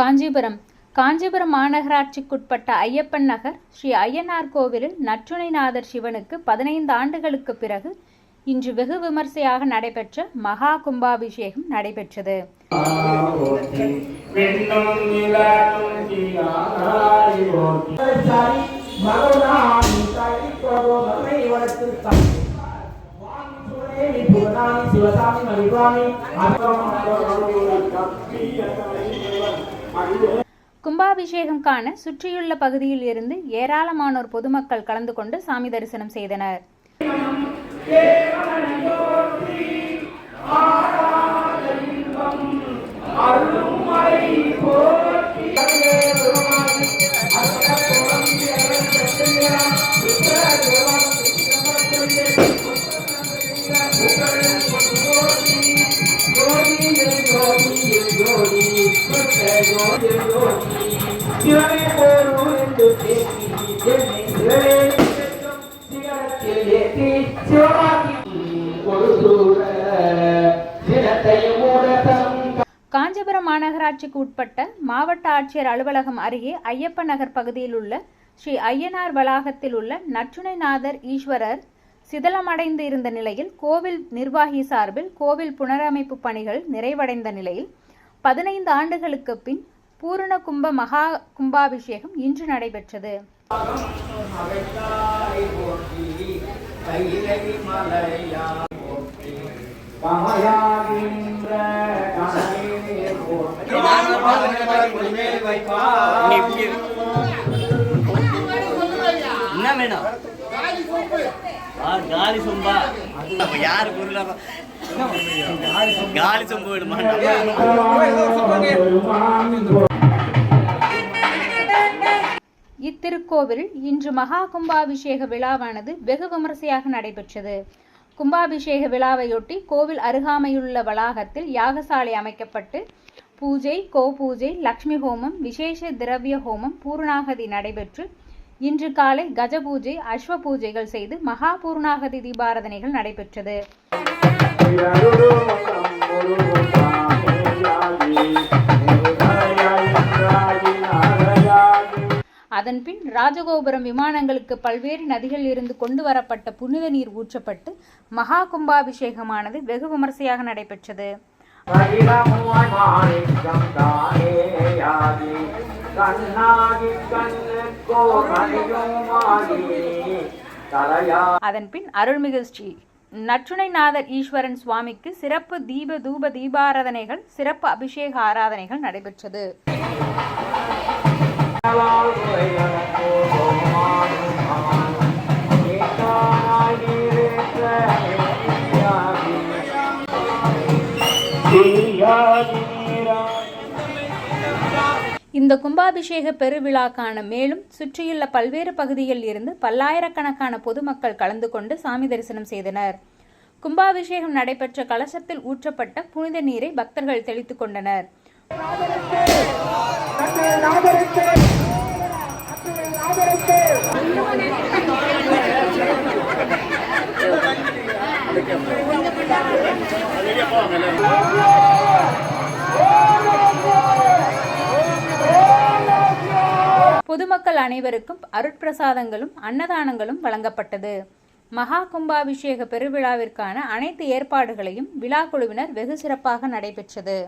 காஞ்சிபுரம். காஞ்சிபுரம் மாநகராட்சிக்குட்பட்ட ஐயப்பன் நகர் ஸ்ரீ ஐயனார் கோவிலில் நற்றுணைநாதர் சிவனுக்கு பதினைந்து ஆண்டுகளுக்கு பிறகு இன்று வெகு விமர்சையாக நடைபெற்ற மகா கும்பாபிஷேகம் நடைபெற்றது. சிவசாமி கும்பாபிஷேகம் காண சுற்றியுள்ள பகுதியில் இருந்து ஏராளமானோர் பொதுமக்கள் கலந்து கொண்டு சாமி தரிசனம் செய்தனர். சிவனே என்று பேசி சிவனே சிகரத்தில் ஏற்றி சிவமாக்கி சிரத்தையும் காஞ்சிபுரம் மாநகராட்சிக்கு உட்பட்ட மாவட்ட ஆட்சியர் அலுவலகம் அருகே ஐயப்ப நகர் பகுதியில் உள்ள ஸ்ரீ ஐயனார் வளாகத்தில் உள்ள நற்றுணைநாதர் ஈஸ்வரர் சிதலமடைந்து இருந்த நிலையில் கோவில் நிர்வாகி சார்பில் கோவில் புனரமைப்பு பணிகள் நிறைவடைந்த நிலையில் பதினைந்து ஆண்டுகளுக்கு பின் பூரண கும்ப மகா கும்பாபிஷேகம் இன்று நடைபெற்றது. என்ன வேணும்? காலி சொம்பா. அப்ப யாரு பொருளா? காலி சொம்பு வேணுமா? இத்திருக்கோவிலில் இன்று மகா கும்பாபிஷேக விழாவானது வெகு விமரிசையாக நடைபெற்றது. கும்பாபிஷேக விழாவையொட்டி கோவில் அருகாமையுள்ள வளாகத்தில் யாகசாலை அமைக்கப்பட்டு பூஜை கோ பூஜை லக்ஷ்மி ஹோமம் விசேஷ திரவிய ஹோமம் பூர்ணாகதி நடைபெற்று இன்று காலை கஜ பூஜை அஸ்வ பூஜைகள் செய்து மகா பூர்ணாகதி தீபாரதனைகள் நடைபெற்றது. அதன்பின் ராஜகோபுரம் விமானங்களுக்கு பல்வேறு நதிகளில் இருந்து கொண்டு வரப்பட்ட புனித நீர் ஊற்றப்பட்டு மகா கும்பாபிஷேகமானது வெகு விமர்சையாக நடைபெற்றது. தலையா அதன்பின் அருள்மிகு ஸ்ரீ நற்றுணைநாதர் ஈஸ்வரன் சுவாமிக்கு சிறப்பு தீப தூப தீபாராதனைகள் சிறப்பு அபிஷேக ஆராதனைகள் நடைபெற்றது. இந்த கும்பாபிஷேக பெருவிழாக்கான மேலும் சுற்றியுள்ள பல்வேறு பகுதிகளில் இருந்து பல்லாயிரக்கணக்கான பொதுமக்கள் கலந்து கொண்டு சாமி தரிசனம் செய்தனர். கும்பாபிஷேகம் நடைபெற்ற கலசத்தில் ஊற்றப்பட்ட புனித நீரை பக்தர்கள் தெளித்துக் கொண்டனர். பொதுமக்கள் அனைவருக்கும் அருட்பிரசாதங்களும் அன்னதானங்களும் வழங்கப்பட்டது மகா கும்பாபிஷேக பெருவிழாவிற்கான அனைத்து ஏற்பாடுகளையும் விழா குழுவினர் வெகு சிறப்பாக நடைபெற்றது